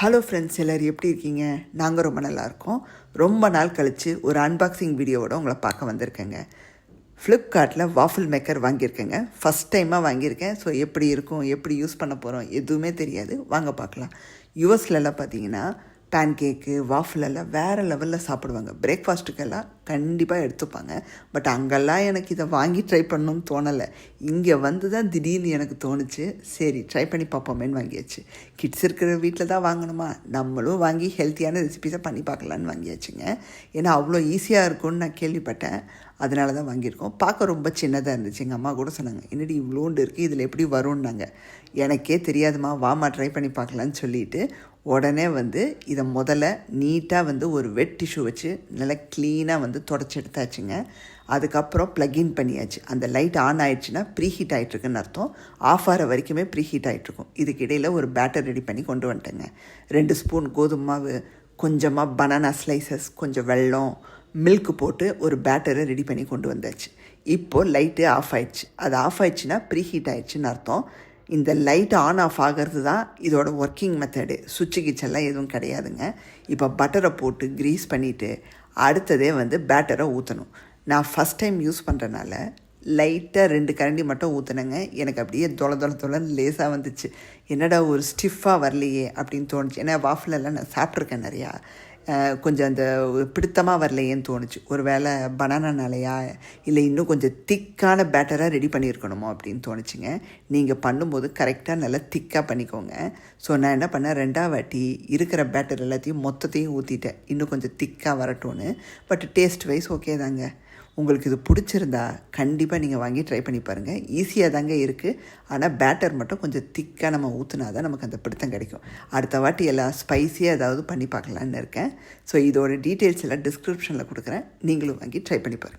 Hello friends எல்லோரும் எப்படி இருக்கீங்க? நாங்கள் ரொம்ப நல்லாயிருக்கோம் ரொம்ப நாள் கழித்து ஒரு அன்பாக்சிங் வீடியோவோட உங்களை பார்க்க வந்திருக்கேங்க. ஃப்ளிப்கார்ட்டில் வாஃபிள் மேக்கர் வாங்கியிருக்கேங்க. ஃபஸ்ட் டைமாக வாங்கியிருக்கேன். ஸோ எப்படி இருக்கும் எப்படி யூஸ் பண்ண போகிறோம் எதுவுமே தெரியாது. வாங்க பார்க்கலாம். யூஎஸ்லலாம் பார்த்தீங்கன்னா பேன் கேக்கு வாஃபிள் எல்லாம் வேறு லெவலில் சாப்பிடுவாங்க. பிரேக்ஃபாஸ்ட்டுக்கெல்லாம் கண்டிப்பாக எடுத்துப்பாங்க. பட் அங்கெல்லாம் எனக்கு இதை வாங்கி ட்ரை பண்ணணும்னு தோணலை. இங்கே வந்து தான் திடீர்னு எனக்கு தோணுச்சு. சரி ட்ரை பண்ணி பார்ப்போமேன்னு வாங்கியாச்சு. கிட்ஸ் இருக்கிற வீட்டில் தான் வாங்கணுமா? நம்மளும் வாங்கி ஹெல்த்தியான ரெசிபிஸை பண்ணி பார்க்கலான்னு வாங்கியாச்சுங்க. ஏன்னா அவ்வளோ ஈஸியாக இருக்கும்னு நான் கேள்விப்பட்டேன். அதனால தான் வாங்கியிருக்கோம். பார்க்க ரொம்ப சின்னதாக இருந்துச்சு. எங்கள் அம்மா கூட சொன்னாங்க என்னடி இவ்வளோண்டு இருக்குது இதில் எப்படி வரும்னாங்க? எனக்கே தெரியாதுமா வாமா ட்ரை பண்ணி பார்க்கலான்னு சொல்லிட்டு உடனே வந்து இதை முதல்ல நீட்டாக வந்து ஒரு வெட் டிஷ்யூ வச்சு நல்லா க்ளீனாக வந்து தொடச்சி எடுத்தாச்சுங்க அதுக்கப்புறம் ப்ளக்இன் பண்ணியாச்சு. அந்த லைட் ஆன் ஆயிடுச்சுன்னா ப்ரீ ஹீட் ஆகிட்டுருக்குன்னு அர்த்தம். ஆஃப் ஆகிற வரைக்குமே ப்ரீ ஹீட் ஆகிட்ருக்கும் இதுக்கு இடையில் ஒரு பேட்டர் ரெடி பண்ணி கொண்டு வந்துட்டேங்க. ரெண்டு ஸ்பூன் கோதுமை மாவு கொஞ்சமாக பனானா ஸ்லைசஸ் கொஞ்சம் வெல்லம் மில்க் போட்டு ஒரு பேட்டரை ரெடி பண்ணி கொண்டு வந்தாச்சு. இப்போது லைட்டு ஆஃப் ஆயிடுச்சு. அது ஆஃப் ஆயிடுச்சுன்னா ப்ரீ ஹீட் ஆயிடுச்சுன்னு அர்த்தம். இந்த லைட் ஆன் ஆஃப் ஆகிறது தான் இதோட ஒர்க்கிங் மெத்தடு சுவிட்சு கிச்செல்லாம் எதுவும் கிடையாதுங்க. இப்போ பட்டரை போட்டு க்ரீஸ் பண்ணிவிட்டு அடுத்ததே வந்து பேட்டரை ஊற்றணும் நான் ஃபஸ்ட் டைம் யூஸ் பண்ணுறனால லைட்டாக ரெண்டு கரண்டி மட்டும் ஊற்றுனேங்க எனக்கு அப்படியே தொலை தொலை தொலைன்னு லேசாக வந்துச்சு. என்னடா ஒரு ஸ்டிஃபாக வரலையே அப்படின்னு தோணுச்சு. ஏன்னா வாஃபிலெல்லாம் நான் சாப்பிட்ருக்கேன் நிறையா. கொஞ்சம் அந்த பிடித்தமாக வரலையேன்னு தோணுச்சு. ஒரு வேளை பனானானாலையா இல்லை இன்னும் கொஞ்சம் திக்கான பேட்டராக ரெடி பண்ணியிருக்கணுமோ அப்படின்னு தோணுச்சுங்க. நீங்கள் பண்ணும்போது கரெக்டாக நல்லா திக்காக பண்ணிக்கோங்க. ஸோ நான் என்ன பண்ணேன்? ரெண்டாவது வாட்டி இருக்கிற பேட்டர் எல்லாத்தையும் மொத்தத்தையும் ஊற்றிட்டேன் இன்னும் கொஞ்சம் திக்காக வரட்டும்னு. பட் டேஸ்ட் வைஸ் ஓகே தாங்க. உங்களுக்கு இது பிடிச்சிருந்தா கண்டிப்பாக நீங்கள் வாங்கி ட்ரை பண்ணி பாருங்கள் ஈஸியாக தாங்க இருக்குது ஆனால் பேட்டர் மட்டும் கொஞ்சம் திக்காக நம்ம ஊற்றுனா தான் நமக்கு அந்த பிடித்தம் கிடைக்கும். அடுத்த வாட்டி எல்லாம் ஸ்பைஸியாக ஏதாவது பண்ணி பார்க்கலான்னு இருக்கேன். ஸோ இதோட டீட்டெயில்ஸ் எல்லாம் டிஸ்கிரிப்ஷனில் கொடுக்குறேன். நீங்களும் வாங்கி ட்ரை பண்ணி பாருங்கள்